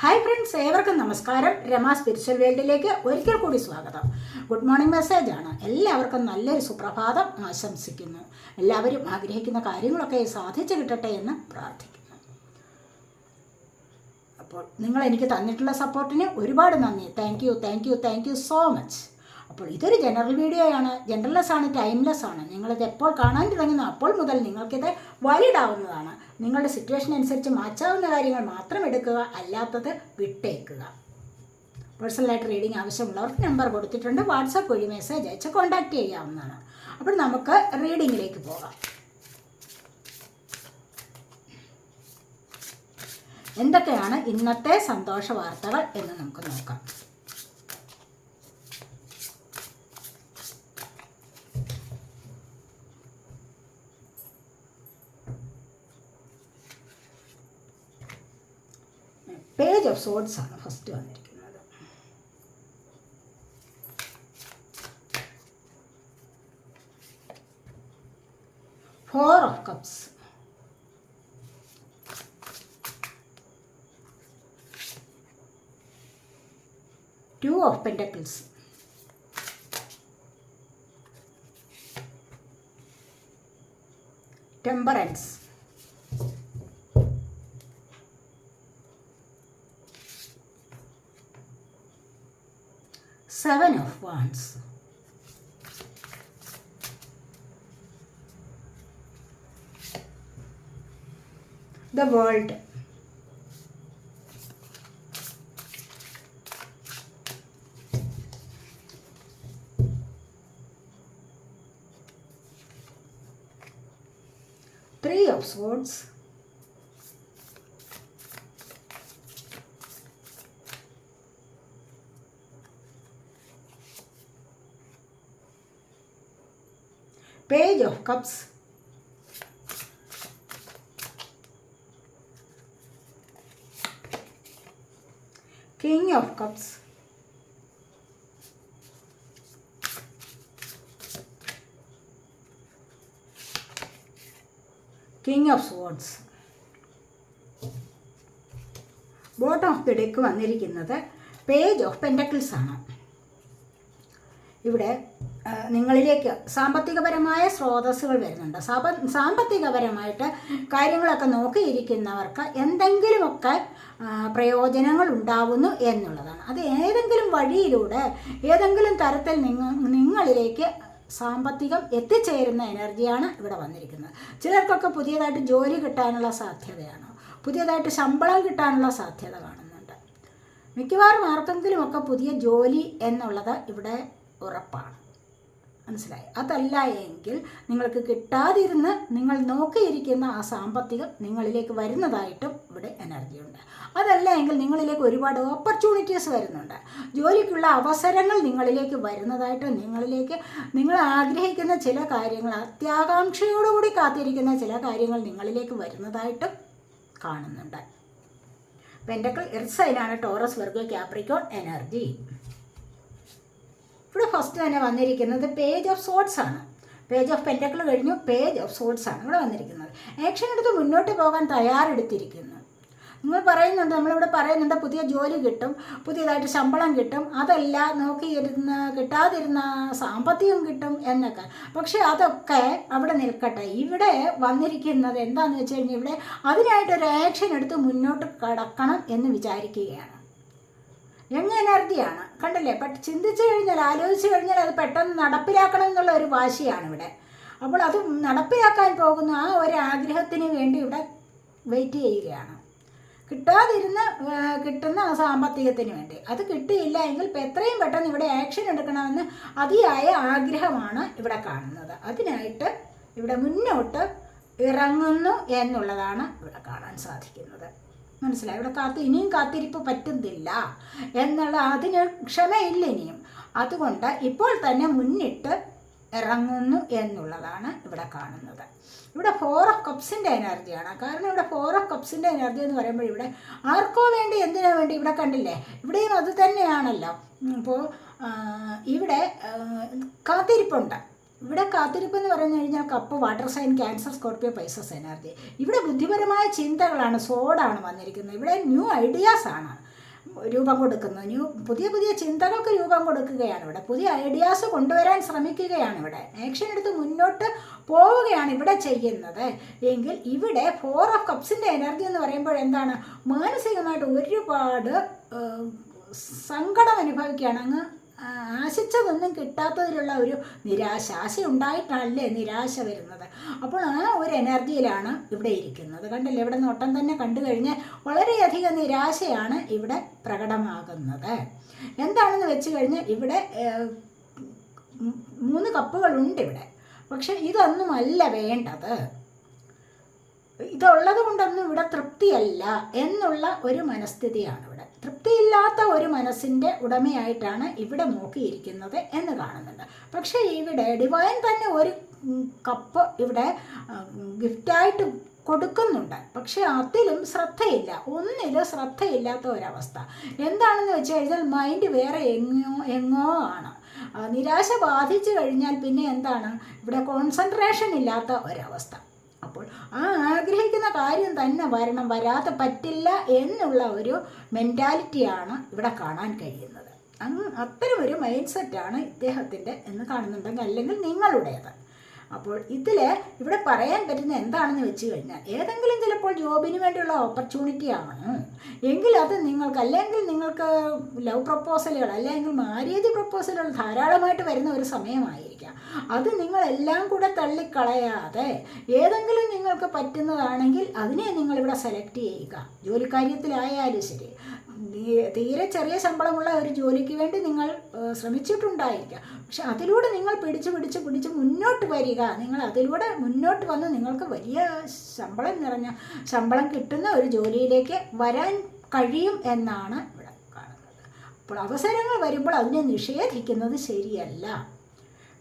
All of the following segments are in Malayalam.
ഹായ് ഫ്രണ്ട്സ് ഏവർക്കും നമസ്കാരം. രമ സ്പിരിച്വൽ വേൾഡിലേക്ക് ഒരിക്കൽ കൂടി സ്വാഗതം. ഗുഡ് മോർണിംഗ് മെസ്സേജ് ആണ്. എല്ലാവർക്കും നല്ലൊരു സുപ്രഭാതം ആശംസിക്കുന്നു. എല്ലാവരും ആഗ്രഹിക്കുന്ന കാര്യങ്ങളൊക്കെ സാധിച്ചു കിട്ടട്ടെ എന്ന് പ്രാർത്ഥിക്കുന്നു. അപ്പോൾ നിങ്ങൾ എനിക്ക് തന്നിട്ടുള്ള സപ്പോർട്ടിന് ഒരുപാട് നന്ദി. Thank you thank you thank you so much അപ്പോൾ ഇതൊരു ജനറൽ വീഡിയോ ആണ്. ജനറൽലെസ് ആണ് ടൈംലെസ് ആണ്. നിങ്ങളിത് എപ്പോൾ കാണാൻ തുടങ്ങുന്നു അപ്പോൾ മുതൽ നിങ്ങൾക്കിത് വൈഡ് ആവുന്നതാണ്. നിങ്ങളുടെ സിറ്റുവേഷൻ അനുസരിച്ച് മാറ്റാവുന്ന കാര്യങ്ങൾ മാത്രം എടുക്കുക അല്ലാത്തത് വിട്ടേക്കുക. പേഴ്സണലായിട്ട് റീഡിംഗ് ആവശ്യമുള്ളവർക്ക് നമ്പർ കൊടുത്തിട്ടുണ്ട്. വാട്സാപ്പ് വഴി മെസ്സേജ് അയച്ച് കോൺടാക്റ്റ് ചെയ്യാവുന്നതാണ്. അപ്പോൾ നമുക്ക് റീഡിങ്ങിലേക്ക് പോകാം. എന്തൊക്കെയാണ് ഇന്നത്തെ സന്തോഷ വാർത്തകൾ എന്ന് നമുക്ക് നോക്കാം പേജ് ഓഫ് സോഡ്സ് ആണ് ഫസ്റ്റ് വന്നിരിക്കുന്നത്. Four of cups two of pentacles temperance seven of wands. The world. Three of swords cups king of cups king of swords. Bottom of the deck വന്നിരിക്കുന്നത് പേജ് ഓഫ് പെന്റക്കിൾസ് ആണ്. ഇവിടെ നിങ്ങളിലേക്ക് സാമ്പത്തികപരമായ സ്രോതസ്സുകൾ വരുന്നുണ്ട്. സാമ്പ സാമ്പത്തികപരമായിട്ട് കാര്യങ്ങളൊക്കെ നോക്കിയിരിക്കുന്നവർക്ക് എന്തെങ്കിലുമൊക്കെ പ്രയോജനങ്ങൾ ഉണ്ടാവുന്നു എന്നുള്ളതാണ്. അത് ഏതെങ്കിലും വഴിയിലൂടെ ഏതെങ്കിലും തരത്തിൽ നിങ്ങൾ നിങ്ങളിലേക്ക് സാമ്പത്തികം എത്തിച്ചേരുന്ന എനർജിയാണ് ഇവിടെ വന്നിരിക്കുന്നത്. ചിലർക്കൊക്കെ പുതിയതായിട്ട് ജോലി കിട്ടാനുള്ള സാധ്യതയാണ്. പുതിയതായിട്ട് ശമ്പളം കിട്ടാനുള്ള സാധ്യത കാണുന്നുണ്ട്. മിക്കവാറും ആർക്കെങ്കിലുമൊക്കെ പുതിയ ജോലി എന്നുള്ളത് ഇവിടെ ഉറപ്പാണ്. മനസ്സിലായി. അതല്ല എങ്കിൽ നിങ്ങൾക്ക് കിട്ടാതിരുന്ന് നിങ്ങൾ നോക്കിയിരിക്കുന്ന ആ സാമ്പത്തികം നിങ്ങളിലേക്ക് വരുന്നതായിട്ടും ഇവിടെ എനർജി ഉണ്ട്. അതല്ല എങ്കിൽ നിങ്ങളിലേക്ക് ഒരുപാട് ഓപ്പർച്യൂണിറ്റീസ് വരുന്നുണ്ട്. ജോലിക്കുള്ള അവസരങ്ങൾ നിങ്ങളിലേക്ക് വരുന്നതായിട്ടും നിങ്ങളിലേക്ക് നിങ്ങൾ ആഗ്രഹിക്കുന്ന ചില കാര്യങ്ങൾ അത്യാകാംക്ഷയോടുകൂടി കാത്തിരിക്കുന്ന ചില കാര്യങ്ങൾ നിങ്ങളിലേക്ക് വരുന്നതായിട്ടും കാണുന്നുണ്ട്. പെൻഡക്കിൾ എർസൈനാണ് ടോറസ് വെർഗോ ക്യാപ്രിക്കോൺ എനർജി ഇവിടെ ഫസ്റ്റ് തന്നെ വന്നിരിക്കുന്നത് പേജ് ഓഫ് സോട്ട്സ് ആണ്. പേജ് ഓഫ് പെന്റക്കിൾ കഴിഞ്ഞു പേജ് ഓഫ് സോട്ട്സ് ആണ് ഇവിടെ വന്നിരിക്കുന്നത്. ആക്ഷൻ എടുത്ത് മുന്നോട്ട് പോകാൻ തയ്യാറെടുത്തിരിക്കുന്നു. നിങ്ങൾ പറയുന്നുണ്ട് നമ്മളിവിടെ പറയുന്നുണ്ട് പുതിയ ജോലി കിട്ടും പുതിയതായിട്ട് ശമ്പളം കിട്ടും അതല്ല നോക്കിയിരുന്ന കിട്ടാതിരുന്ന സാമ്പത്തികം കിട്ടും എന്നൊക്കെ. പക്ഷേ അതൊക്കെ അവിടെ നിൽക്കട്ടെ. ഇവിടെ വന്നിരിക്കുന്നത് എന്താണെന്ന് വെച്ച് കഴിഞ്ഞാൽ ഇവിടെ അതിനായിട്ടൊരു ആക്ഷൻ എടുത്ത് മുന്നോട്ട് കടക്കണം എന്ന് വിചാരിക്കുകയാണ്. യങ് എനർജിയാണ് കണ്ടില്ലേ? ബട്ട് ചിന്തിച്ചു കഴിഞ്ഞാൽ ആലോചിച്ച് കഴിഞ്ഞാൽ അത് പെട്ടെന്ന് നടപ്പിലാക്കണം എന്നുള്ള ഒരു വാശിയാണ് ഇവിടെ. അപ്പോൾ അത് നടപ്പിലാക്കാൻ പോകുന്ന ആ ഒരു ആഗ്രഹത്തിന് വേണ്ടി ഇവിടെ വെയിറ്റ് ചെയ്യുകയാണ്. കിട്ടാതിരുന്ന കിട്ടുന്ന ആ സാമ്പത്തികത്തിന് വേണ്ടി. അത് കിട്ടിയില്ല എങ്കിൽ എത്രയും പെട്ടെന്ന് ഇവിടെ ആക്ഷൻ എടുക്കണമെന്ന് അതിയായ ആഗ്രഹമാണ് ഇവിടെ കാണുന്നത്. അതിനായിട്ട് ഇവിടെ മുന്നോട്ട് ഇറങ്ങുന്നു എന്നുള്ളതാണ് ഇവിടെ കാണാൻ സാധിക്കുന്നത്. മനസ്സിലായി? ഇവിടെ കാത്ത് ഇനിയും കാത്തിരിപ്പ് പറ്റുന്നില്ല. എന്നുള്ള അതിന് ക്ഷമയില്ല ഇനിയും. അതുകൊണ്ട് ഇപ്പോൾ തന്നെ മുന്നിട്ട് ഇറങ്ങുന്നു എന്നുള്ളതാണ് ഇവിടെ കാണുന്നത്. ഇവിടെ ഫോർ ഓഫ് കപ്സിന്റെ എനർജിയാണ് കാരണം ഇവിടെ ഫോർ ഓഫ് കപ്സിന്റെ എനർജി എന്ന് പറയുമ്പോൾ ഇവിടെ ആർക്കോ വേണ്ടി എന്തിനു വേണ്ടി ഇവിടെ കണ്ടില്ലേ? ഇവിടെയും അത് തന്നെയാണല്ലോ. അപ്പോൾ ഇവിടെ കാത്തിരിപ്പുണ്ട്. ഇവിടെ കാത്തിരിപ്പ് എന്ന് പറഞ്ഞു കഴിഞ്ഞാൽ cup water sign Cancer Scorpio Pisces energy ഇവിടെ ബുദ്ധിപരമായ ചിന്തകളാണ് സോഡാണ് വന്നിരിക്കുന്നത്. ഇവിടെ ന്യൂ ഐഡിയാസ് ആണ് രൂപം കൊടുക്കുന്നത്. ന്യൂ പുതിയ പുതിയ ചിന്തകൾക്ക് രൂപം കൊടുക്കുകയാണ് ഇവിടെ. പുതിയ ഐഡിയാസ് കൊണ്ടുവരാൻ ശ്രമിക്കുകയാണ് ഇവിടെ. ആക്ഷൻ എടുത്ത് മുന്നോട്ട് പോവുകയാണ് ഇവിടെ ചെയ്യുന്നത്. എങ്കിൽ ഇവിടെ ഫോർ ഓഫ് കപ്സിന്റെ എനർജി എന്ന് പറയുമ്പോൾ എന്താണ്? മാനസികമായിട്ട് ഒരുപാട് സങ്കടം അനുഭവിക്കുകയാണ്. അങ്ങ് ആശിച്ചതൊന്നും കിട്ടാത്തതിലുള്ള ഒരു നിരാശ ആശ ഉണ്ടായിട്ടല്ലേ നിരാശ വരുന്നത്. അപ്പോൾ ആ ഒരു എനർജിയിലാണ് ഇവിടെ ഇരിക്കുന്നത്. കണ്ടല്ലേ ഇവിടെ നോട്ടം തന്നെ കണ്ടു കഴിഞ്ഞാൽ വളരെയധികം നിരാശയാണ് ഇവിടെ പ്രകടമാകുന്നത്. എന്താണെന്ന് വെച്ച് കഴിഞ്ഞാൽ ഇവിടെ മൂന്ന് കപ്പുകളുണ്ട് ഇവിടെ. പക്ഷെ ഇതൊന്നുമല്ല വേണ്ടത്. ഇതുള്ളത് കൊണ്ടൊന്നും ഇവിടെ തൃപ്തിയല്ല എന്നുള്ള ഒരു മനസ്ഥിതിയാണ് ഇവിടെ. തൃപ്തിയില്ലാത്ത ഒരു മനസ്സിന്റെ ഉടമയായിട്ടാണ് ഇവിടെ നോക്കിയിരിക്കുന്നത് എന്ന് കാണുന്നുണ്ട്. പക്ഷേ ഇവിടെ ഡിവൈൻ തന്നെ ഒരു കപ്പ് ഇവിടെ ഗിഫ്റ്റായിട്ട് കൊടുക്കുന്നുണ്ട്. പക്ഷെ അതിലും ശ്രദ്ധയില്ല. ഒന്നിലും ശ്രദ്ധയില്ലാത്ത ഒരവസ്ഥ. എന്താണെന്ന് വെച്ച് കഴിഞ്ഞാൽ മൈൻഡ് വേറെ എങ്ങോ എങ്ങോ ആണ്. നിരാശ ബാധിച്ചു കഴിഞ്ഞാൽ പിന്നെ എന്താണ്? ഇവിടെ കോൺസെൻട്രേഷൻ ഇല്ലാത്ത ഒരവസ്ഥ. അപ്പോൾ ആ ആഗ്രഹിക്കുന്ന കാര്യം തന്നെ വരണം വരാതെ പറ്റില്ല എന്നുള്ള ഒരു മെന്റാലിറ്റിയാണ് ഇവിടെ കാണാൻ കഴിയുന്നത്. അങ്ങ് അത്തരം ഒരു മൈൻഡ് സെറ്റാണ് ഇദ്ദേഹത്തിന്റെ എന്ന് കാണുന്നുണ്ടെങ്കിൽ അല്ലെങ്കിൽ നിങ്ങളുടേത്. അപ്പോൾ ഇതിൽ ഇവിടെ പറയാൻ പറ്റുന്ന എന്താണെന്ന് വെച്ച് കഴിഞ്ഞാൽ ഏതെങ്കിലും ചിലപ്പോൾ ജോബിന് വേണ്ടിയുള്ള ഓപ്പർച്യൂണിറ്റി ആണ്. എങ്കിൽ അത് നിങ്ങൾക്ക് അല്ലെങ്കിൽ നിങ്ങൾക്ക് ലവ് പ്രപ്പോസലുകൾ അല്ലെങ്കിൽ മാര്യേജ് പ്രപ്പോസലുകൾ ധാരാളമായിട്ട് വരുന്ന ഒരു സമയമായിരിക്കാം. അത് നിങ്ങളെല്ലാം കൂടെ തള്ളിക്കളയാതെ ഏതെങ്കിലും നിങ്ങൾക്ക് പറ്റുന്നതാണെങ്കിൽ അതിനെ നിങ്ങളിവിടെ സെലക്ട് ചെയ്യുക. ജോലിക്കാര്യത്തിലായാലും ശരി. തീരെ ചെറിയ ശമ്പളമുള്ള ഒരു ജോലിക്ക് വേണ്ടി നിങ്ങൾ ശ്രമിച്ചിട്ടുണ്ടായിരിക്കാം. പക്ഷെ അതിലൂടെ നിങ്ങൾ പിടിച്ച് പിടിച്ച് പിടിച്ച് മുന്നോട്ട് വരിക. നിങ്ങൾ അതിലൂടെ മുന്നോട്ട് വന്ന് നിങ്ങൾക്ക് വലിയ ശമ്പളം നിറഞ്ഞ ശമ്പളം കിട്ടുന്ന ഒരു ജോലിയിലേക്ക് വരാൻ കഴിയും എന്നാണ് ഇവിടെ കാണുന്നത്. അപ്പോൾ അവസരങ്ങൾ വരുമ്പോൾ അതിനെ നിഷേധിക്കുന്നത് ശരിയല്ല.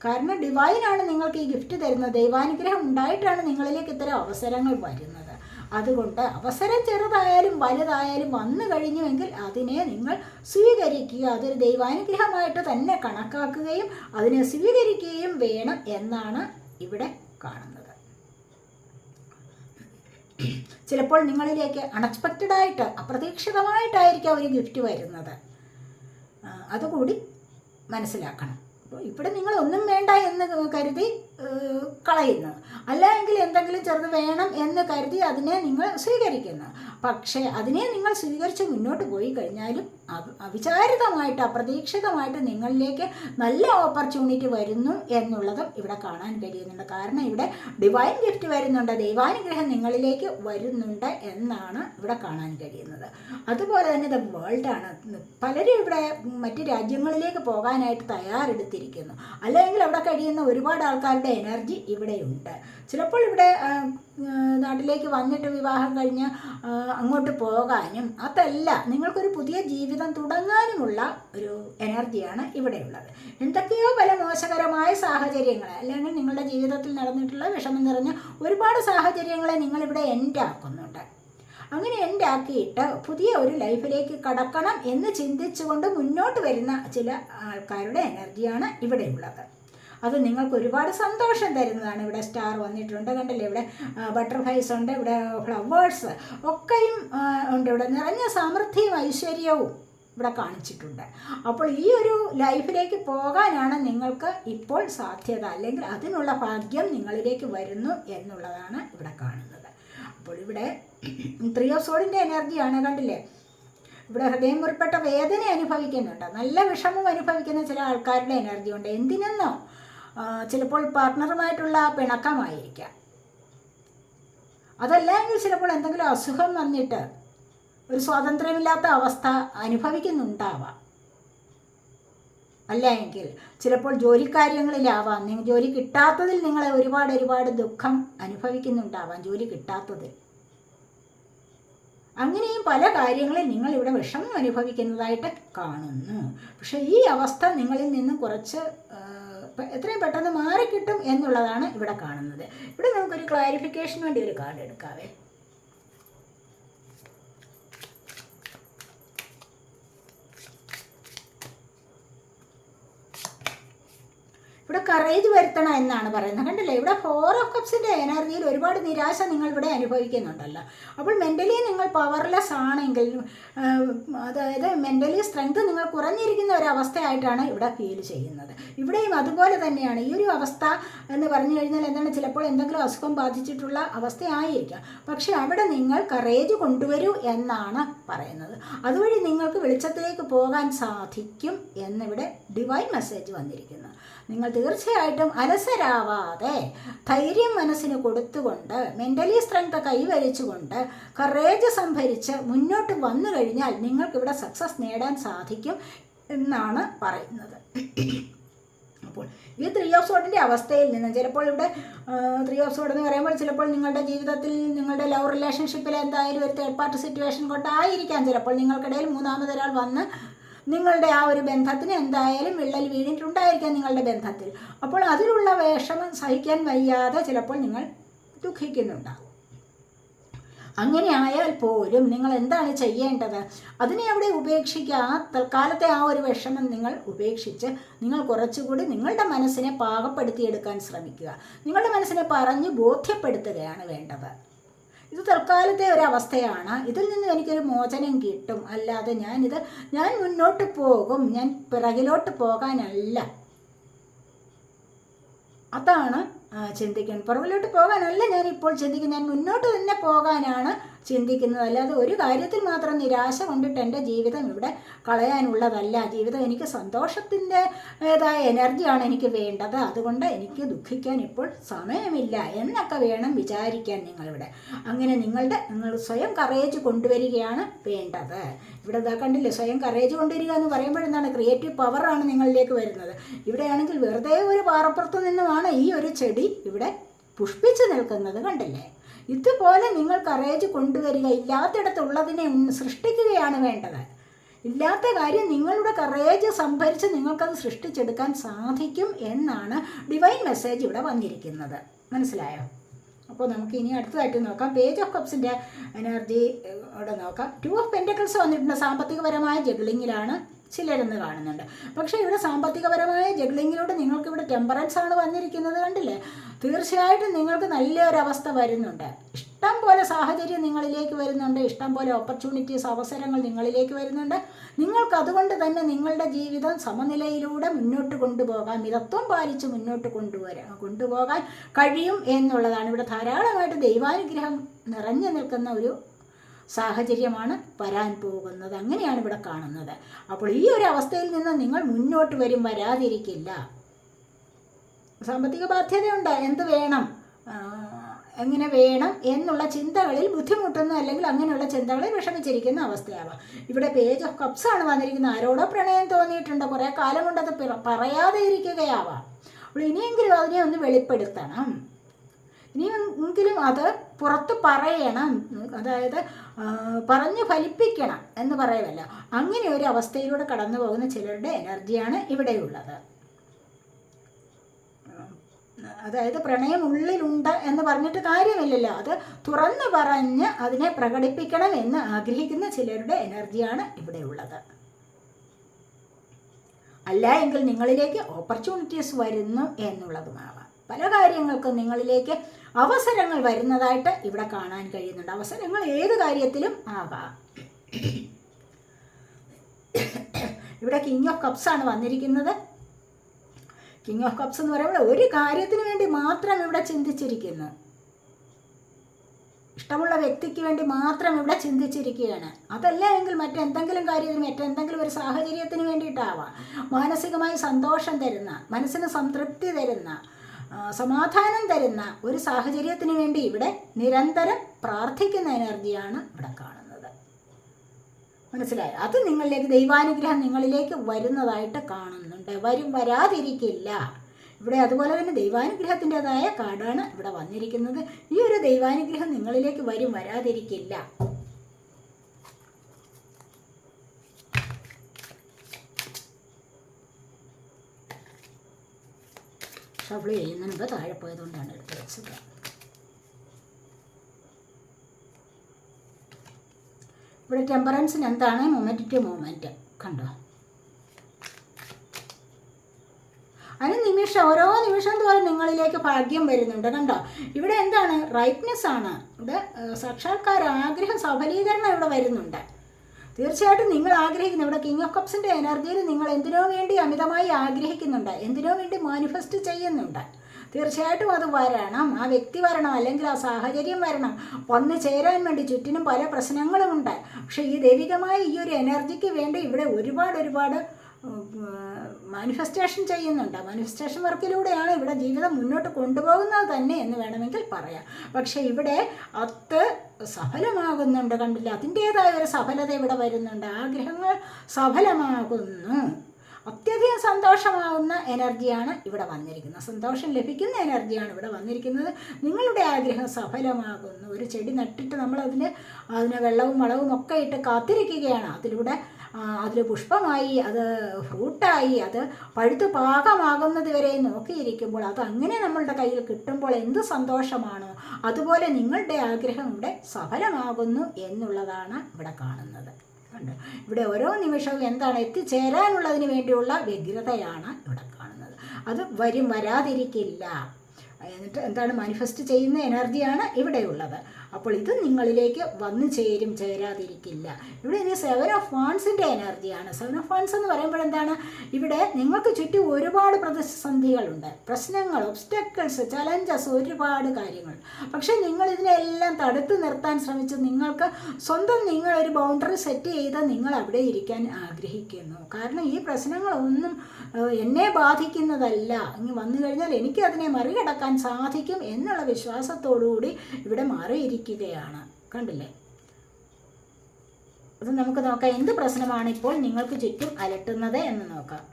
കാരണം ഡിവൈനാണ് നിങ്ങൾക്ക് ഈ ഗിഫ്റ്റ് തരുന്നത്. ദൈവാനുഗ്രഹം ഉണ്ടായിട്ടാണ് നിങ്ങളിലേക്ക് ഇത്തരം അവസരങ്ങൾ വരുന്നത്. അതുകൊണ്ട് അവസരം ചെറുതായാലും വലുതായാലും വന്നു കഴിഞ്ഞുവെങ്കിൽ അതിനെ നിങ്ങൾ സ്വീകരിക്കുക. അതൊരു ദൈവാനുഗ്രഹമായിട്ട് തന്നെ കണക്കാക്കുകയും അതിനെ സ്വീകരിക്കുകയും വേണം എന്നാണ് ഇവിടെ കാണുന്നത്. ചിലപ്പോൾ നിങ്ങളിലേക്ക് അൺഎക്സ്പെക്റ്റഡ് ആയിട്ട് അപ്രതീക്ഷിതമായിട്ടായിരിക്കും ഒരു ഗിഫ്റ്റ് വരുന്നത്. അതുകൂടി മനസ്സിലാക്കണം. അപ്പോൾ ഇവിടെ നിങ്ങൾ ഒന്നും വേണ്ട എന്ന് കരുതി ഏഹ്, കളയുന്നു. അല്ലെങ്കിൽ എന്തെങ്കിലും ചെറുത് വേണം എന്ന് കരുതി അതിനെ നിങ്ങൾ സ്വീകരിക്കുന്നു. പക്ഷേ അതിനെ നിങ്ങൾ സ്വീകരിച്ച് മുന്നോട്ട് പോയി കഴിഞ്ഞാലും അവ- അവിചാരിതമായിട്ട് അപ്രതീക്ഷിതമായിട്ട് നിങ്ങളിലേക്ക് നല്ല ഓപ്പർച്യൂണിറ്റി വരുന്നു എന്നുള്ളതും ഇവിടെ കാണാൻ കഴിയുന്നുണ്ട്. കാരണം ഇവിടെ ഡിവൈൻ ഗിഫ്റ്റ് വരുന്നുണ്ട്. ദൈവാനുഗ്രഹം നിങ്ങളിലേക്ക് വരുന്നുണ്ട് എന്നാണ് ഇവിടെ കാണാൻ കഴിയുന്നത്. അതുപോലെ തന്നെ ദ ആണ്. പലരും ഇവിടെ മറ്റു രാജ്യങ്ങളിലേക്ക് പോകാനായിട്ട് തയ്യാറെടുത്തിരിക്കുന്നു. അല്ലെങ്കിൽ അവിടെ കഴിയുന്ന ഒരുപാട് ആൾക്കാരുടെ എനർജി ഇവിടെയുണ്ട്. ചിലപ്പോൾ ഇവിടെ നാട്ടിലേക്ക് വന്നിട്ട് വിവാഹം കഴിഞ്ഞ് അങ്ങോട്ട് പോകാനും അതല്ല നിങ്ങൾക്കൊരു പുതിയ ജീവിതം തുടങ്ങാനുമുള്ള ഒരു എനർജിയാണ് ഇവിടെയുള്ളത്. എന്തൊക്കെയോ പല മോശകരമായ സാഹചര്യങ്ങൾ അല്ലെങ്കിൽ നിങ്ങളുടെ ജീവിതത്തിൽ നടന്നിട്ടുള്ള വിഷമം നിറഞ്ഞ ഒരുപാട് സാഹചര്യങ്ങളെ നിങ്ങളിവിടെ എൻഡ് ആക്കുന്നുണ്ട്. അങ്ങനെ എന്റെ ആക്കിയിട്ട് പുതിയ ഒരു ലൈഫിലേക്ക് കടക്കണം എന്ന് ചിന്തിച്ചുകൊണ്ട് മുന്നോട്ട് വരുന്ന ചില ആൾക്കാരുടെ എനർജിയാണ് ഇവിടെയുള്ളത്. അത് നിങ്ങൾക്ക് ഒരുപാട് സന്തോഷം തരുന്നതാണ്. ഇവിടെ സ്റ്റാർ വന്നിട്ടുണ്ട് കണ്ടില്ലേ? ഇവിടെ ബട്ടർഫ്ലൈസ് ഉണ്ട് ഇവിടെ ഫ്ലവേഴ്സ് ഒക്കെയും ഉണ്ട്. ഇവിടെ നിറഞ്ഞ സമൃദ്ധിയും ഐശ്വര്യവും ഇവിടെ കാണിച്ചിട്ടുണ്ട്. അപ്പോൾ ഈ ഒരു ലൈഫിലേക്ക് പോകാനാണ് നിങ്ങൾക്ക് ഇപ്പോൾ സാധ്യത. അല്ലെങ്കിൽ അതിനുള്ള ഭാഗ്യം നിങ്ങളിലേക്ക് വരുന്നു എന്നുള്ളതാണ് ഇവിടെ കാണുന്നത്. അപ്പോൾ ഇവിടെ ത്രീ ഓഫ് സോഡിന്റെ എനർജിയാണ് കണ്ടില്ലേ? ഇവിടെ ഹൃദയം മുറിപ്പെട്ട വേദന അനുഭവിക്കുന്നുണ്ട്. നല്ല വിഷമം അനുഭവിക്കുന്ന ചില ആൾക്കാരുടെ എനർജി ഉണ്ട് എന്തിനെന്നോ ചിലപ്പോൾ പാർട്ട്ണറുമായിട്ടുള്ള പിണക്കമായിരിക്കാം. അതല്ലെങ്കിൽ ചിലപ്പോൾ എന്തെങ്കിലും അസുഖം വന്നിട്ട് ഒരു സ്വാതന്ത്ര്യമില്ലാത്ത അവസ്ഥ അനുഭവിക്കുന്നുണ്ടാവാം. അല്ല എങ്കിൽ ചിലപ്പോൾ ജോലിക്കാര്യങ്ങളിലാവാം. നിങ്ങൾ ജോലി കിട്ടാത്തതിൽ നിങ്ങളെ ഒരുപാട് ഒരുപാട് ദുഃഖം അനുഭവിക്കുന്നുണ്ടാവാം ജോലി കിട്ടാത്തതിൽ. അങ്ങനെയും പല കാര്യങ്ങളിൽ നിങ്ങൾ ഇവിടെ വിഷമം അനുഭവിക്കുന്നതായിട്ട് കാണുന്നു. പക്ഷേ ഈ അവസ്ഥ നിങ്ങളിൽ നിന്ന് കുറച്ച് എത്രയും പെട്ടെന്ന് മാറിക്കിട്ടും എന്നുള്ളതാണ് ഇവിടെ കാണുന്നത്. ഇവിടെ നമുക്കൊരു ക്ലാരിഫിക്കേഷന് വേണ്ടി ഒരു കാർഡ് എടുക്കാവേ. ഇവിടെ കറേജ് വരുത്തണം എന്നാണ് പറയുന്നത്. കണ്ടില്ലേ? ഇവിടെ ഫോർ ഓഫ് കപ്സിന്റെ എനർജിയിൽ ഒരുപാട് നിരാശ നിങ്ങൾ ഇവിടെ അനുഭവിക്കുന്നുണ്ടല്ലോ. അപ്പോൾ മെന്റലി നിങ്ങൾ പവർലെസ് ആണെങ്കിൽ അതായത് മെന്റലി സ്ട്രെങ്ത് നിങ്ങൾ കുറഞ്ഞിരിക്കുന്ന ഒരു അവസ്ഥയായിട്ടാണ് ഇവിടെ ഫീൽ ചെയ്യുന്നത്. ഇവിടെയും അതുപോലെ തന്നെയാണ്. ഈ ഒരു അവസ്ഥ എന്ന് പറഞ്ഞു കഴിഞ്ഞാൽ എന്താണ്? ചിലപ്പോൾ എന്തെങ്കിലും അസുഖം ബാധിച്ചിട്ടുള്ള അവസ്ഥയായിരിക്കാം. പക്ഷെ അവിടെ നിങ്ങൾ കറേജ് കൊണ്ടുവരൂ എന്നാണ് പറയുന്നത്. അതുവഴി നിങ്ങൾക്ക് വെളിച്ചത്തിലേക്ക് പോകാൻ സാധിക്കും എന്നിവിടെ ഡിവൈൻ മെസ്സേജ് വന്നിരിക്കുന്നു. നിങ്ങൾ തീർച്ചയായിട്ടും അലസരാവാതെ ധൈര്യം മനസ്സിന് കൊടുത്തുകൊണ്ട് മെന്റലി സ്ട്രെങ്ത് കൈവരിച്ചുകൊണ്ട് കറേജ് സംഭരിച്ച് മുന്നോട്ട് വന്നു കഴിഞ്ഞാൽ നിങ്ങൾക്കിവിടെ സക്സസ് നേടാൻ സാധിക്കും എന്നാണ് പറയുന്നത്. അപ്പോൾ ഈ ത്രീ ഓഫ് സോഡിന്റെ അവസ്ഥയിൽ നിന്ന് ചിലപ്പോൾ ഇവിടെ ത്രീ ഓഫ് സോഡ് എന്ന് പറയുമ്പോൾ ചിലപ്പോൾ നിങ്ങളുടെ ജീവിതത്തിൽ നിങ്ങളുടെ ലവ് റിലേഷൻഷിപ്പിൽ എന്തായാലും ഒരു തേർഡ് പാർട്ടി സിറ്റുവേഷൻ കൊണ്ടായിരിക്കാം. ചിലപ്പോൾ നിങ്ങൾക്കിടയിൽ മൂന്നാമതൊരാൾ വന്ന് നിങ്ങളുടെ ആ ഒരു ബന്ധത്തിന് എന്തായാലും വിള്ളൽ വീണിട്ടുണ്ടായിരിക്കാം നിങ്ങളുടെ ബന്ധത്തിൽ. അപ്പോൾ അതിലുള്ള വിഷമം സഹിക്കാൻ വയ്യാതെ ചിലപ്പോൾ നിങ്ങൾ ദുഃഖിക്കുന്നുണ്ടാവും അങ്ങനെ ആയാൽ പോലും നിങ്ങൾ എന്താണ് ചെയ്യേണ്ടത്? അതിനെ അവിടെ ഉപേക്ഷിക്കുക ആ തൽക്കാലത്തെ ആ ഒരു വിഷമം നിങ്ങൾ ഉപേക്ഷിച്ച് നിങ്ങൾ കുറച്ചുകൂടി നിങ്ങളുടെ മനസ്സിനെ പാകപ്പെടുത്തിയെടുക്കാൻ ശ്രമിക്കുക. നിങ്ങളുടെ മനസ്സിനെ പറഞ്ഞ് ബോധ്യപ്പെടുത്തുകയാണ് വേണ്ടത്. ഇത് തൽക്കാലത്തെ ഒരു അവസ്ഥയാണ് ഇതിൽ നിന്ന് എനിക്കൊരു മോചനം കിട്ടും. അല്ലാതെ ഞാനിത് ഞാൻ മുന്നോട്ട് പോകും. ഞാൻ പിറകിലോട്ട് പോകാനല്ല. അതാണ് ചിന്തിക്കുന്നത് പുറമിലോട്ട് പോകാനല്ല ഞാൻ ഇപ്പോൾ ചിന്തിക്കുന്നത്. ഞാൻ മുന്നോട്ട് തന്നെ പോകാനാണ് ചിന്തിക്കുന്നത്. അല്ലാതെ ഒരു കാര്യത്തിൽ മാത്രം നിരാശ കൊണ്ടിട്ട് എന്റെ ജീവിതം ഇവിടെ കളയാനുള്ളതല്ല. ജീവിതം എനിക്ക് സന്തോഷത്തിന്റെ ഏതായ എനർജിയാണ് എനിക്ക് വേണ്ടത്. അതുകൊണ്ട് എനിക്ക് ദുഃഖിക്കാൻ ഇപ്പോൾ സമയമില്ല എന്നൊക്കെ വേണം വിചാരിക്കാൻ നിങ്ങളിവിടെ. അങ്ങനെ നിങ്ങളുടെ നിങ്ങൾ സ്വയം കറേജ് കൊണ്ടുവരികയാണ് വേണ്ടത്. ഇവിടെ ഇതാ കണ്ടില്ലേ സ്വയം കറേജ് കൊണ്ടുവരിക എന്ന് പറയുമ്പോൾ എന്താണ് ക്രിയേറ്റീവ് പവറാണ് നിങ്ങളിലേക്ക് വരുന്നത്. ഇവിടെയാണെങ്കിൽ വെറുതെ ഒരു പാറപ്പുറത്ത് നിന്നുമാണ് ഈ ഒരു ചെടി ഇവിടെ പുഷ്പിച്ച് നിൽക്കുന്നത് കണ്ടില്ലേ? ഇതുപോലെ നിങ്ങൾ കറേജ് കൊണ്ടുവരിക ഇല്ലാത്തിടത്തുള്ളതിനെ സൃഷ്ടിക്കുകയാണ് വേണ്ടത്. ഇല്ലാത്ത കാര്യം നിങ്ങളുടെ കറേജ് സംഭരിച്ച് നിങ്ങൾക്കത് സൃഷ്ടിച്ചെടുക്കാൻ സാധിക്കും എന്നാണ് ഡിവൈൻ മെസ്സേജ് ഇവിടെ വന്നിരിക്കുന്നത്. മനസ്സിലായോ? അപ്പോൾ നമുക്ക് ഇനി അടുത്തതായിട്ട് നോക്കാം. പേജ് ഓഫ് കപ്സിന്റെ എനർജി ഇവിടെ നോക്കാം. ടു ഓഫ് പെന്റക്കിൾസ് വന്നിട്ടുണ്ട്. സാമ്പത്തികപരമായ ജഗ്ലിങ്ങിലാണ് ചിലരെന്ന് കാണുന്നുണ്ട്. പക്ഷേ ഇവിടെ സാമ്പത്തികപരമായ ജഗ്ലിങ്ങിലൂടെ നിങ്ങൾക്ക് ഇവിടെ ടെമ്പറൻസ് ആണ് വന്നിരിക്കുന്നത് കണ്ടില്ലേ? തീർച്ചയായിട്ടും നിങ്ങൾക്ക് നല്ലൊരവസ്ഥ വരുന്നുണ്ട്. ഇഷ്ടം പോലെ സാഹചര്യം നിങ്ങളിലേക്ക് വരുന്നുണ്ട്. ഇഷ്ടം പോലെ ഓപ്പർച്യൂണിറ്റീസ് അവസരങ്ങൾ നിങ്ങളിലേക്ക് വരുന്നുണ്ട്. നിങ്ങൾക്ക് അതുകൊണ്ട് തന്നെ നിങ്ങളുടെ ജീവിതം സമനിലയിലൂടെ മുന്നോട്ട് കൊണ്ടുപോകാൻ മിതത്വം പാലിച്ച് മുന്നോട്ട് കൊണ്ടുവരാൻ കൊണ്ടുപോകാൻ കഴിയും എന്നുള്ളതാണ്. ഇവിടെ ധാരാളമായിട്ട് ദൈവാനുഗ്രഹം നിറഞ്ഞു നിൽക്കുന്ന ഒരു സാഹചര്യമാണ് വരാൻ പോകുന്നത്. അങ്ങനെയാണ് ഇവിടെ കാണുന്നത്. അപ്പോൾ ഈ ഒരു അവസ്ഥയിൽ നിന്ന് നിങ്ങൾ മുന്നോട്ട് വരും വരാതിരിക്കില്ല. സാമ്പത്തിക ബാധ്യതയുണ്ട്. എന്ത് വേണം? എങ്ങനെ വേണം എന്നുള്ള ചിന്തകളിൽ ബുദ്ധിമുട്ടുന്ന അല്ലെങ്കിൽ അങ്ങനെയുള്ള ചിന്തകളിൽ വിഷമിച്ചിരിക്കുന്ന അവസ്ഥയാവാം. ഇവിടെ പേജ് ഓഫ് കപ്സ് ആണ് വന്നിരിക്കുന്നത്. ആരോടോ പ്രണയം തോന്നിയിട്ടുണ്ട്. കുറേ കാലം കൊണ്ട് അത് പറയാതെ ഇരിക്കുകയാവാം. അപ്പോൾ ഇനിയെങ്കിലും അതിനെ ഒന്ന് വെളിപ്പെടുത്തണം. ഇനിയെങ്കിലും അത് പുറത്ത് പറയണം. അതായത് പറഞ്ഞ് ഫലിപ്പിക്കണം എന്ന് പറയുമല്ലോ. അങ്ങനെ ഒരു അവസ്ഥയിലൂടെ കടന്നു പോകുന്ന ചിലരുടെ എനർജിയാണ് ഇവിടെയുള്ളത്. അതായത് പ്രണയം ഉള്ളിലുണ്ട് എന്ന് പറഞ്ഞിട്ട് കാര്യമില്ലല്ലോ. അത് തുറന്നു പറഞ്ഞ് അതിനെ പ്രകടിപ്പിക്കണം എന്ന് ആഗ്രഹിക്കുന്ന ചിലരുടെ എനർജിയാണ് ഇവിടെയുള്ളത്. അല്ല എങ്കിൽ നിങ്ങളിലേക്ക് ഓപ്പർച്യൂണിറ്റീസ് വരുന്നു എന്നുള്ളതുമാവാം. പല കാര്യങ്ങൾക്കും നിങ്ങളിലേക്ക് അവസരങ്ങൾ വരുന്നതായിട്ട് ഇവിടെ കാണാൻ കഴിയുന്നുണ്ട്. അവസരങ്ങൾ ഏത് കാര്യത്തിലും ആകാം. ഇവിടെ കിങ് ഓഫ് കപ്സ് ആണ് വന്നിരിക്കുന്നത്. കിങ് ഓഫ് കപ്സ് എന്ന് പറയുമ്പോൾ ഒരു കാര്യത്തിന് വേണ്ടി മാത്രം ഇവിടെ ചിന്തിച്ചിരിക്കുന്നു. ഇഷ്ടമുള്ള വ്യക്തിക്ക് വേണ്ടി മാത്രം ഇവിടെ ചിന്തിച്ചിരിക്കുകയാണ്. അതല്ല എങ്കിൽ മറ്റെന്തെങ്കിലും കാര്യത്തിന് മറ്റെന്തെങ്കിലും ഒരു സാഹചര്യത്തിന് വേണ്ടിയിട്ടാവാം. മാനസികമായി സന്തോഷം തരുന്ന മനസ്സിന് സംതൃപ്തി തരുന്ന സമാധാനം തരുന്ന ഒരു സാഹചര്യത്തിന് വേണ്ടി ഇവിടെ നിരന്തരം പ്രാർത്ഥിക്കുന്ന എനർജിയാണ് ഇവിടെ കാണുന്നത്. മനസ്സിലായോ? അത് നിങ്ങളിലേക്ക് ദൈവാനുഗ്രഹം നിങ്ങളിലേക്ക് വരുന്നതായിട്ട് കാണുന്നുണ്ട്. വരും വരാതിരിക്കില്ല. ഇവിടെ അതുപോലെ തന്നെ ദൈവാനുഗ്രഹത്തിന്റെതായ കാർഡാണ് ഇവിടെ വന്നിരിക്കുന്നത്. ഈ ഒരു ദൈവാനുഗ്രഹം നിങ്ങളിലേക്ക് വരും വരാതിരിക്കില്ല. ഷഫിൾ ചെയ്യുന്നതിന് മുമ്പ് താഴെ പോയതുകൊണ്ടാണ് എടുത്ത് വെച്ചത്. ഇവിടെ ടെമ്പറൻസിന് എന്താണ്? മൊമെന്റ് ടു മൊമെന്റ് കണ്ടോ? അതിന് നിമിഷം ഓരോ നിമിഷം തോറും നിങ്ങളിലേക്ക് ഭാഗ്യം വരുന്നുണ്ട്. കണ്ടോ? ഇവിടെ എന്താണ്? റൈറ്റ്നെസ് ആണ്. ഇവിടെ സാക്ഷാത്കാര ആഗ്രഹം സഫലീകരണം ഇവിടെ വരുന്നുണ്ട്. തീർച്ചയായിട്ടും നിങ്ങൾ ആഗ്രഹിക്കുന്ന ഇവിടെ കിങ് ഓഫ് കപ്സിന്റെ എനർജിയിൽ നിങ്ങൾ എന്തിനോ വേണ്ടി അമിതമായി ആഗ്രഹിക്കുന്നുണ്ട് എന്തിനോ വേണ്ടി മാനിഫെസ്റ്റ് ചെയ്യുന്നുണ്ട്. തീർച്ചയായിട്ടും അത് വരണം. ആ വ്യക്തി വരണം അല്ലെങ്കിൽ ആ സാഹചര്യം വരണം. വന്നു ചേരാൻ വേണ്ടി ചുറ്റിനും പല പ്രശ്നങ്ങളുമുണ്ട് പക്ഷേ ഈ ദൈവികമായ ഈ ഒരു എനർജിക്ക് വേണ്ടി ഇവിടെ ഒരുപാട് ഒരുപാട് മാനിഫെസ്റ്റേഷൻ ചെയ്യുന്നുണ്ട്. മാനിഫെസ്റ്റേഷൻ വർക്കിലൂടെയാണ് ഇവിടെ ജീവിതം മുന്നോട്ട് കൊണ്ടുപോകുന്നത് തന്നെ എന്ന് വേണമെങ്കിൽ പറയാം. പക്ഷേ ഇവിടെ അത് സഫലമാകുന്നുണ്ട് കണ്ടില്ല? അതിന്റേതായ ഒരു സഫലത ഇവിടെ വരുന്നുണ്ട്. ആഗ്രഹങ്ങൾ സഫലമാകുന്നു. അത്യധികം സന്തോഷമാവുന്ന എനർജിയാണ് ഇവിടെ വന്നിരിക്കുന്നത്. സന്തോഷം ലഭിക്കുന്ന എനർജിയാണ് ഇവിടെ വന്നിരിക്കുന്നത്. നിങ്ങളുടെ ആഗ്രഹം സഫലമാകുന്നു. ഒരു ചെടി നട്ടിട്ട് നമ്മളതിന് അതിന് വെള്ളവും വളവും ഒക്കെ ഇട്ട് കാത്തിരിക്കുകയാണ്. അതിലൂടെ അതിൽ പുഷ്പമായി അത് ഫ്രൂട്ടായി അത് പഴുത്ത് പാകമാകുന്നത് വരെ നോക്കിയിരിക്കുമ്പോൾ അത് അങ്ങനെ നമ്മളുടെ കയ്യിൽ കിട്ടുമ്പോൾ എന്ത് സന്തോഷമാണോ. അതുപോലെ നിങ്ങളുടെ ആഗ്രഹം ഇവിടെ സഫലമാകുന്നു എന്നുള്ളതാണ് ഇവിടെ കാണുന്നത്. കണ്ടോ? ഇവിടെ ഓരോ നിമിഷവും എന്താണ് എത്തിച്ചേരാനുള്ളതിന് വേണ്ടിയുള്ള വ്യഗ്രതയാണ് ഇവിടെ കാണുന്നത്. അത് വരും വരാതിരിക്കില്ല. എന്നിട്ട് എന്താണ് മാനിഫെസ്റ്റ് ചെയ്യുന്ന എനർജിയാണ് ഇവിടെയുള്ളത് അപ്പോൾ ഇത് നിങ്ങളിലേക്ക് വന്നു ചേരും ചേരാതിരിക്കില്ല. ഇവിടെ ഇത് സെവൻ ഓഫ് വാൺസിന്റെ എനർജിയാണ് സെവൻ ഓഫ് വാൺസ് എന്ന് പറയുമ്പോൾ എന്താണ്? ഇവിടെ നിങ്ങൾക്ക് ചുറ്റും ഒരുപാട് പ്രതിസന്ധികളുണ്ട്. പ്രശ്നങ്ങൾ ഒബ്സ്റ്റക്കിൾസ് ചലഞ്ചസ് ഒരുപാട് കാര്യങ്ങൾ. പക്ഷേ നിങ്ങൾ ഇതിനെല്ലാം തടുത്തു നിർത്താൻ ശ്രമിച്ച് നിങ്ങൾക്ക് സ്വന്തം നിങ്ങൾ ഒരു ബൗണ്ടറി സെറ്റ് ചെയ്ത് നിങ്ങൾ അവിടെ ഇരിക്കാൻ ആഗ്രഹിക്കുന്നു. കാരണം ഈ പ്രശ്നങ്ങളൊന്നും എന്നെ ബാധിക്കുന്നതല്ല. ഇനി വന്നു കഴിഞ്ഞാൽ എനിക്ക് അതിനെ മറികടക്കാൻ സാധിക്കും എന്നുള്ള വിശ്വാസത്തോടുകൂടി ഇവിടെ മാറിയിരിക്കുകയാണ് കണ്ടില്ലേ? അത് നമുക്ക് നോക്കാം. എന്ത് പ്രശ്നമാണ് ഇപ്പോൾ നിങ്ങൾക്ക് ചുറ്റും അലട്ടുന്നത് എന്ന് നോക്കാം.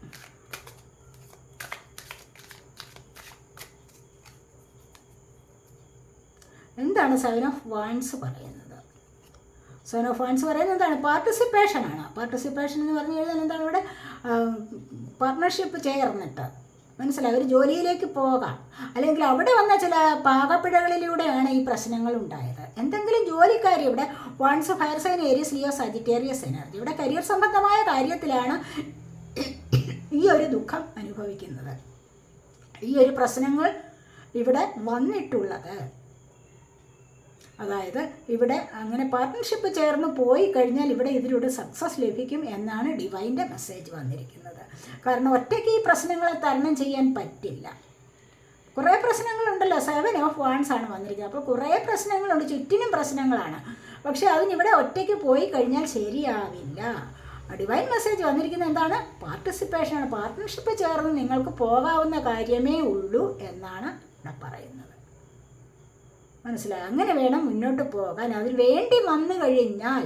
എന്താണ് സെവൻ ഓഫ് വാൺസ് പറയുന്നത്? സെവൻ ഓഫ് വാൺസ് പറയുന്നത് എന്താണ്? പാർട്ടിസിപ്പേഷൻ ആണ്. പാർട്ടിസിപ്പേഷൻ എന്ന് പറഞ്ഞു കഴിഞ്ഞാൽ എന്താണ് ഇവിടെ? പാർട്ട്ണർഷിപ്പ് ചേർന്നിട്ട്. മനസ്സിലായി. ഒരു ജോലിയിലേക്ക് പോകാം. അല്ലെങ്കിൽ അവിടെ വന്ന ചില പാകപ്പിഴകളിലൂടെയാണ് ഈ പ്രശ്നങ്ങൾ ഉണ്ടായത്. എന്തെങ്കിലും ജോലിക്കാരി ഇവിടെ wands fire sign Aries Leo Sagittarius energy ഇവിടെ കരിയർ സംബന്ധമായ കാര്യത്തിലാണ് ഈ ഒരു ദുഃഖം അനുഭവിക്കുന്നത്. ഈ ഒരു പ്രശ്നങ്ങൾ ഇവിടെ വന്നിട്ടുള്ളത്. അതായത് ഇവിടെ അങ്ങനെ പാർട്ട്ണർഷിപ്പ് ചേർന്ന് പോയി കഴിഞ്ഞാൽ ഇവിടെ ഇതിലൂടെ സക്സസ് ലഭിക്കും എന്നാണ് ഡിവൈന്റെ മെസ്സേജ് വന്നിരിക്കുന്നത്. കാരണം ഒറ്റയ്ക്ക് ഈ പ്രശ്നങ്ങളെ തരണം ചെയ്യാൻ പറ്റില്ല. കുറേ പ്രശ്നങ്ങളുണ്ടല്ലോ സെവൻ ഓഫ് വാൺസ് ആണ് വന്നിരിക്കുന്നത്. അപ്പോൾ കുറേ പ്രശ്നങ്ങളുണ്ട് ചുറ്റിനും പ്രശ്നങ്ങളാണ്. പക്ഷേ അതിനിവിടെ ഒറ്റയ്ക്ക് പോയി കഴിഞ്ഞാൽ ശരിയാവില്ല. ഡിവൈൻ മെസ്സേജ് വന്നിരിക്കുന്നത് എന്താണ്? പാർട്ടിസിപ്പേഷനാണ് പാർട്ട്ണർഷിപ്പ് ചേർന്ന് നിങ്ങൾക്ക് പോകാവുന്ന കാര്യമേ ഉള്ളൂ എന്നാണ് ഇവിടെ പറയുന്നത്. മനസ്സിലായി. അങ്ങനെ വേണം മുന്നോട്ട് പോകാൻ. അതിൽ വേണ്ടി വന്നു കഴിഞ്ഞാൽ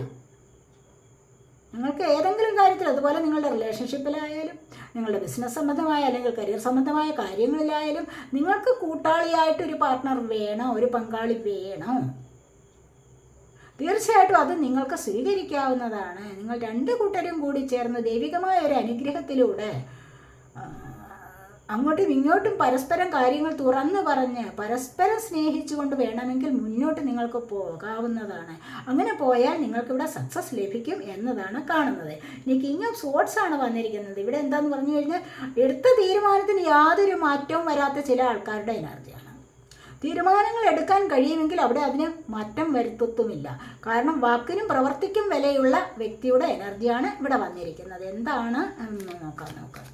നിങ്ങൾക്ക് ഏതെങ്കിലും കാര്യത്തിൽ അതുപോലെ നിങ്ങളുടെ റിലേഷൻഷിപ്പിലായാലും നിങ്ങളുടെ ബിസിനസ് സംബന്ധമായ അല്ലെങ്കിൽ കരിയർ സംബന്ധമായ കാര്യങ്ങളിലായാലും നിങ്ങൾക്ക് കൂട്ടാളിയായിട്ട് ഒരു പാർട്ട്ണർ വേണോ? ഒരു പങ്കാളി വേണോ? തീർച്ചയായിട്ടും അത് നിങ്ങൾക്ക് സ്വീകരിക്കാവുന്നതാണ്. നിങ്ങൾ രണ്ട് കൂട്ടരും കൂടി ചേർന്ന് ദൈവികമായ ഒരു അനുഗ്രഹത്തിലൂടെ അങ്ങോട്ടും ഇങ്ങോട്ടും പരസ്പരം കാര്യങ്ങൾ തുറന്നു പറഞ്ഞ് പരസ്പരം സ്നേഹിച്ചുകൊണ്ട് വേണമെങ്കിൽ മുന്നോട്ട് നിങ്ങൾക്ക് പോകാവുന്നതാണ്. അങ്ങനെ പോയാൽ നിങ്ങൾക്ക് ഇവിടെ സക്സസ് ലഭിക്കും എന്നതാണ് കാണുന്നത്. ഇനി കിങ് ഓഫ് സോട്ട്സ് ആണ് വന്നിരിക്കുന്നത്. ഇവിടെ എന്താന്ന് പറഞ്ഞു കഴിഞ്ഞാൽ എടുത്ത തീരുമാനത്തിന് യാതൊരു മാറ്റവും വരാത്ത ചില ആൾക്കാരുടെ എനർജിയാണ് തീരുമാനങ്ങൾ എടുക്കാൻ കഴിയുമെങ്കിൽ അവിടെ അതിന് മാറ്റം വരുത്തത്തുമില്ല. കാരണം വാക്കിനും പ്രവർത്തിക്കും വിലയുള്ള വ്യക്തിയുടെ എനർജിയാണ് ഇവിടെ വന്നിരിക്കുന്നത്. എന്താണ്? നോക്കാം നോക്കാം.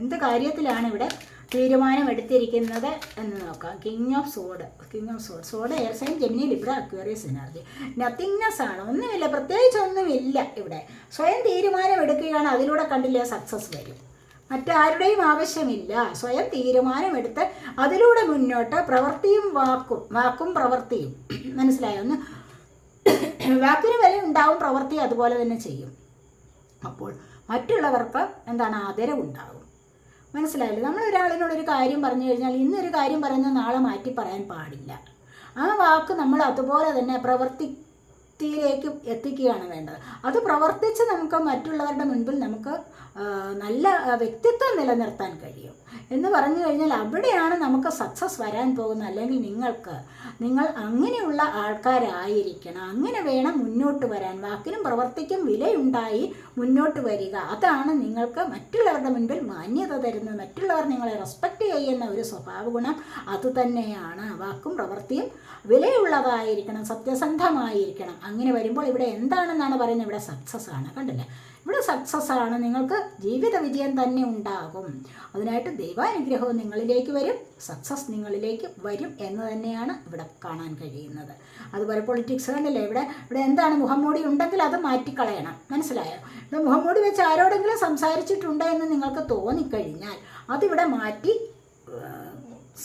എന്ത് കാര്യത്തിലാണ് ഇവിടെ തീരുമാനം എടുത്തിരിക്കുന്നത് എന്ന് നോക്കാം. King of sword king of sword sword air sign Gemini Libra Aquarius energy nothingness ആണ്. ഒന്നുമില്ല പ്രത്യേകിച്ച് ഒന്നുമില്ല ഇവിടെ. സ്വയം തീരുമാനം എടുക്കുകയാണ് അതിലൂടെ കണ്ടില്ലേ സക്സസ് വരും. മറ്റാരുടെയും ആവശ്യമില്ല. സ്വയം തീരുമാനമെടുത്ത് അതിലൂടെ മുന്നോട്ട് പ്രവൃത്തിയും വാക്കും വാക്കും പ്രവൃത്തിയും. മനസ്സിലായോ? ഒന്ന് വാക്കിന് വില ഉണ്ടാവും പ്രവൃത്തി അതുപോലെ തന്നെ ചെയ്യും. അപ്പോൾ മറ്റുള്ളവർക്ക് എന്താണ് ആദരവുണ്ടാകും മനസ്സിലായില്ലേ? നമ്മൾ ഒരാളിനോട് ഒരു കാര്യം പറഞ്ഞു കഴിഞ്ഞാൽ ഇന്നൊരു കാര്യം പറയുന്നത് നാളെ മാറ്റി പറയാൻ പാടില്ല. ആ വാക്ക് നമ്മൾ അതുപോലെ തന്നെ പ്രവൃത്തിയിലേക്ക് എത്തിക്കുകയാണ് വേണ്ടത്. അത് പ്രവർത്തിച്ച് നമുക്ക് മറ്റുള്ളവരുടെ മുൻപിൽ നമുക്ക് നല്ല വ്യക്തിത്വം നിലനിർത്താൻ കഴിയും. എന്ന് പറഞ്ഞു കഴിഞ്ഞാൽ അവിടെയാണ് നമുക്ക് സക്സസ് വരാൻ പോകുന്നത്. അല്ലെങ്കിൽ നിങ്ങൾക്ക് നിങ്ങൾ അങ്ങനെയുള്ള ആൾക്കാരായിരിക്കണം. അങ്ങനെ വേണം മുന്നോട്ട് വരാൻ. വാക്കിനും പ്രവർത്തിക്കും വിലയുണ്ടായി മുന്നോട്ട് വരിക. അതാണ് നിങ്ങൾക്ക് മറ്റുള്ളവരുടെ മുൻപിൽ മാന്യത തരുന്നത്. മറ്റുള്ളവർ നിങ്ങളെ റെസ്പെക്റ്റ് ചെയ്യുന്ന ഒരു സ്വഭാവ ഗുണം അതുതന്നെയാണ് വാക്കും പ്രവൃത്തിയും വിലയുള്ളതായിരിക്കണം. സത്യസന്ധമായിരിക്കണം. അങ്ങനെ വരുമ്പോൾ ഇവിടെ എന്താണെന്നാണ് പറയുന്നത്? ഇവിടെ സക്സസ് ആണ്. കണ്ടില്ലേ? ഇവിടെ സക്സസ് ആണ്. നിങ്ങൾക്ക് ജീവിത വിജയം തന്നെ ഉണ്ടാകും. അതിനായിട്ട് ദൈവാനുഗ്രഹവും നിങ്ങളിലേക്ക് വരും. സക്സസ് നിങ്ങളിലേക്ക് വരും എന്ന് തന്നെയാണ് ഇവിടെ കാണാൻ കഴിയുന്നത്. അതുപോലെ പൊളിറ്റിക്സ് കണ്ടില്ലേ? ഇവിടെ ഇവിടെ എന്താണ് മുഖംമൂടി ഉണ്ടെങ്കിൽ അത് മാറ്റിക്കളയണം. മനസ്സിലായോ? ഇവിടെ മുഖംമൂടി വെച്ച് ആരോടെങ്കിലും സംസാരിച്ചിട്ടുണ്ട് എന്ന് നിങ്ങൾക്ക് തോന്നിക്കഴിഞ്ഞാൽ അതിവിടെ മാറ്റി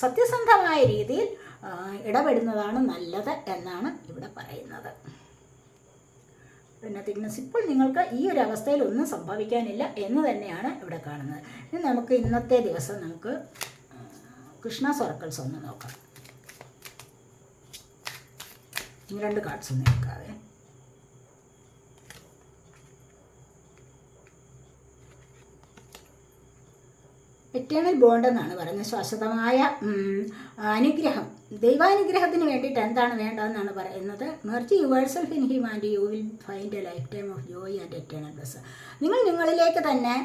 സത്യസന്ധമായ രീതിയിൽ ഇടപെടുന്നതാണ് നല്ലത് എന്നാണ് ഇവിടെ പറയുന്നത്. പിന്നെ തിക്നസ് ഇപ്പോൾ നിങ്ങൾക്ക് ഈ ഒരു അവസ്ഥയിൽ ഒന്നും സംഭവിക്കാനില്ല എന്ന് തന്നെയാണ് ഇവിടെ കാണുന്നത്. ഇനി നമുക്ക് ഇന്നത്തെ ദിവസം നമുക്ക് കൃഷ്ണ സർക്കിൾസ് ഒന്ന് നോക്കാം. രണ്ട് കാർഡ്സ് ഒന്ന് എടുക്കാവേ. എറ്റേണൽ ബോണ്ട് എന്നാണ് പറയുന്നത്. ശാശ്വതമായ അനുഗ്രഹം. ദൈവാനുഗ്രഹത്തിന് വേണ്ടിയിട്ട് എന്താണ് വേണ്ടതെന്നാണ് പറയുന്നത്. Merge yourself in him and you will find a lifetime of joy and eternal bliss നിങ്ങൾ നിങ്ങളിലേക്ക് തന്നെ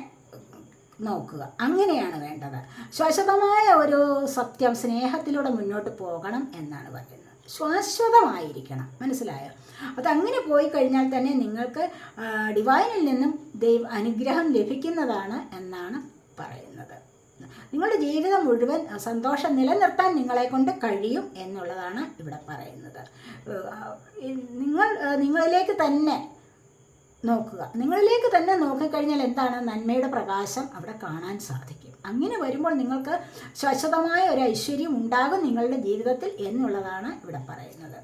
നോക്കുക. അങ്ങനെയാണ് വേണ്ടത്. ശാശ്വതമായ ഒരു സത്യം സ്നേഹത്തിലൂടെ മുന്നോട്ട് പോകണം എന്നാണ് പറയുന്നത്. ശാശ്വതമായിരിക്കണം. മനസ്സിലായോ? അതങ്ങനെ പോയി കഴിഞ്ഞാൽ തന്നെ നിങ്ങൾക്ക് ഡിവൈനിൽ നിന്നും ദൈവ അനുഗ്രഹം ലഭിക്കുന്നതാണ് എന്നാണ് പറയുന്നത്. നിങ്ങളുടെ ജീവിതം മുഴുവൻ സന്തോഷം നിലനിർത്താൻ നിങ്ങളെ കൊണ്ട് കഴിയും എന്നുള്ളതാണ് ഇവിടെ പറയുന്നത്. നിങ്ങൾ നിങ്ങളിലേക്ക് തന്നെ നോക്കുക. നിങ്ങളിലേക്ക് തന്നെ നോക്കിക്കഴിഞ്ഞാൽ എന്താണ്? നന്മയുടെ പ്രകാശം അവിടെ കാണാൻ സാധിക്കും. അങ്ങനെ വരുമ്പോൾ നിങ്ങൾക്ക് ശാശ്വതമായ ഒരു ഐശ്വര്യം ഉണ്ടാകും നിങ്ങളുടെ ജീവിതത്തിൽ എന്നുള്ളതാണ് ഇവിടെ പറയുന്നത്.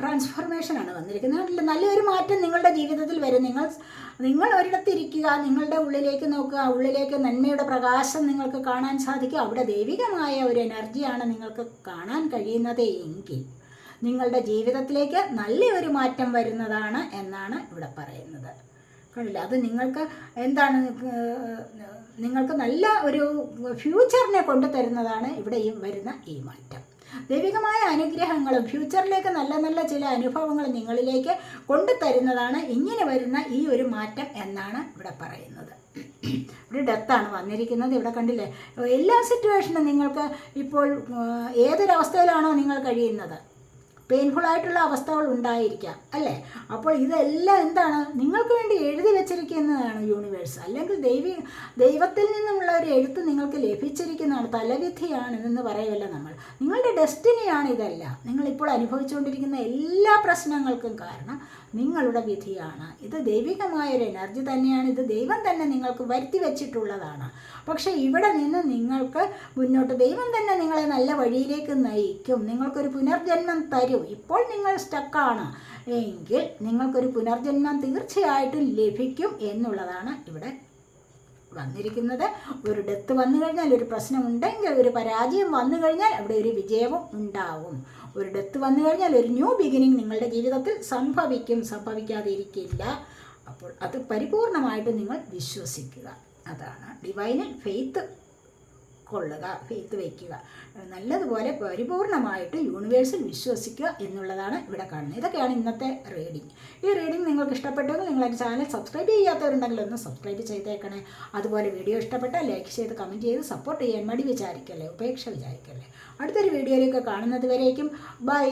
ട്രാൻസ്ഫോർമേഷൻ ആണ് വന്നിരിക്കുന്നത്. നല്ലൊരു മാറ്റം നിങ്ങളുടെ ജീവിതത്തിൽ വരും. നിങ്ങൾ നിങ്ങൾ ഒരിടത്തിരിക്കുക നിങ്ങളുടെ ഉള്ളിലേക്ക് നോക്കുക ഉള്ളിലേക്ക് നന്മയുടെ പ്രകാശം നിങ്ങൾക്ക് കാണാൻ സാധിക്കും. അവിടെ ദൈവികമായ ഒരു എനർജിയാണ് നിങ്ങൾക്ക് കാണാൻ കഴിയുന്നത് എങ്കിൽ നിങ്ങളുടെ ജീവിതത്തിലേക്ക് നല്ലൊരു മാറ്റം വരുന്നതാണ് എന്നാണ് ഇവിടെ പറയുന്നത്. കണ്ടില്ല? അത് നിങ്ങൾക്ക് എന്താണ് നിങ്ങൾക്ക് നല്ല ഒരു ഫ്യൂച്ചറിനെ കൊണ്ടുതരുന്നതാണ് ഇവിടെ ഈ വരുന്ന ഈ മാറ്റം. ദൈവികമായ അനുഗ്രഹങ്ങളും ഫ്യൂച്ചറിലേക്ക് നല്ല നല്ല ചില അനുഭവങ്ങൾ നിങ്ങളിലേക്ക് കൊണ്ടുതരുന്നതാണ് ഇങ്ങനെ വരുന്ന ഈ ഒരു മാറ്റം എന്നാണ് ഇവിടെ പറയുന്നത്. ഇവിടെ ഡെത്താണ് വന്നിരിക്കുന്നത്. ഇവിടെ കണ്ടില്ലേ? എല്ലാ സിറ്റുവേഷനും നിങ്ങൾക്ക് ഇപ്പോൾ ഏതൊരവസ്ഥയിലാണോ നിങ്ങൾ കഴിയുന്നത്? പെയിൻഫുൾ ആയിട്ടുള്ള അവസ്ഥകൾ ഉണ്ടായിരിക്കാം അല്ലേ? അപ്പോൾ ഇതെല്ലാം എന്താണ്? നിങ്ങൾക്ക് വേണ്ടി എഴുതി വെച്ചിരിക്കുന്നതാണ് യൂണിവേഴ്സ് അല്ലെങ്കിൽ ദൈവി ദൈവത്തിൽ നിന്നുമുള്ള ഒരു എഴുത്ത് നിങ്ങൾക്ക് ലഭിച്ചിരിക്കുന്നതാണ് തലവിധിയാണ് ഇതെന്ന് പറയുമല്ലോ നമ്മൾ. നിങ്ങളുടെ ഡെസ്റ്റിനിയാണ് ഇതെല്ലാം. നിങ്ങളിപ്പോൾ അനുഭവിച്ചുകൊണ്ടിരിക്കുന്ന എല്ലാ പ്രശ്നങ്ങൾക്കും കാരണം നിങ്ങളുടെ വിധിയാണ്. ഇത് ദൈവികമായ ഒരു എനർജി തന്നെയാണ്. ഇത് ദൈവം തന്നെ നിങ്ങൾക്ക് വരുത്തി വെച്ചിട്ടുള്ളതാണ്. പക്ഷേ ഇവിടെ നിന്ന് നിങ്ങൾക്ക് മുന്നോട്ട് ദൈവം തന്നെ നിങ്ങളെ നല്ല വഴിയിലേക്ക് നയിക്കും. നിങ്ങൾക്കൊരു പുനർജന്മം തരും. ഇപ്പോൾ നിങ്ങൾ സ്റ്റക്കാണ് എങ്കിൽ നിങ്ങൾക്കൊരു പുനർജന്മം തീർച്ചയായിട്ടും ലഭിക്കും എന്നുള്ളതാണ് ഇവിടെ വന്നിരിക്കുന്നത്. ഒരു ഡെത്ത് വന്നു കഴിഞ്ഞാൽ ഒരു പ്രശ്നം ഉണ്ടെങ്കിൽ ഒരു പരാജയം വന്നു കഴിഞ്ഞാൽ അവിടെ ഒരു വിജയവും ഉണ്ടാവും. ഒരു ഡെത്ത് വന്നു കഴിഞ്ഞാൽ ഒരു ന്യൂ ബിഗിനിങ് നിങ്ങളുടെ ജീവിതത്തിൽ സംഭവിക്കും സംഭവിക്കാതെ ഇരിക്കില്ല അപ്പോൾ അത് പരിപൂർണമായിട്ട് നിങ്ങൾ വിശ്വസിക്കുക. അതാണ് ഡിവൈനൽ ഫെയ്ത്ത് കൊള്ളുക ഫെയ്ത്ത് വയ്ക്കുക. നല്ലതുപോലെ പരിപൂർണമായിട്ട് യൂണിവേഴ്സിൽ വിശ്വസിക്കുക എന്നുള്ളതാണ് ഇവിടെ കാണുന്നത്. ഇതൊക്കെയാണ് ഇന്നത്തെ റീഡിങ് ഈ റീഡിങ് നിങ്ങൾക്ക് ഇഷ്ടപ്പെട്ടെങ്കിൽ നിങ്ങൾ എന്റെ ചാനൽ സബ്സ്ക്രൈബ് ചെയ്യാത്തവരുണ്ടെങ്കിൽ ഒന്ന് സബ്സ്ക്രൈബ് ചെയ്തേക്കണേ. അതുപോലെ വീഡിയോ ഇഷ്ടപ്പെട്ടാൽ ലൈക്ക് ചെയ്ത് കമന്റ് ചെയ്ത് സപ്പോർട്ട് ചെയ്യാൻ മടി വിചാരിക്കല്ലേ? ഉപേക്ഷ വിചാരിക്കല്ലേ? അടുത്തൊരു വീഡിയോയിലേക്ക് കാണുന്നത് വരേക്കും. ബൈ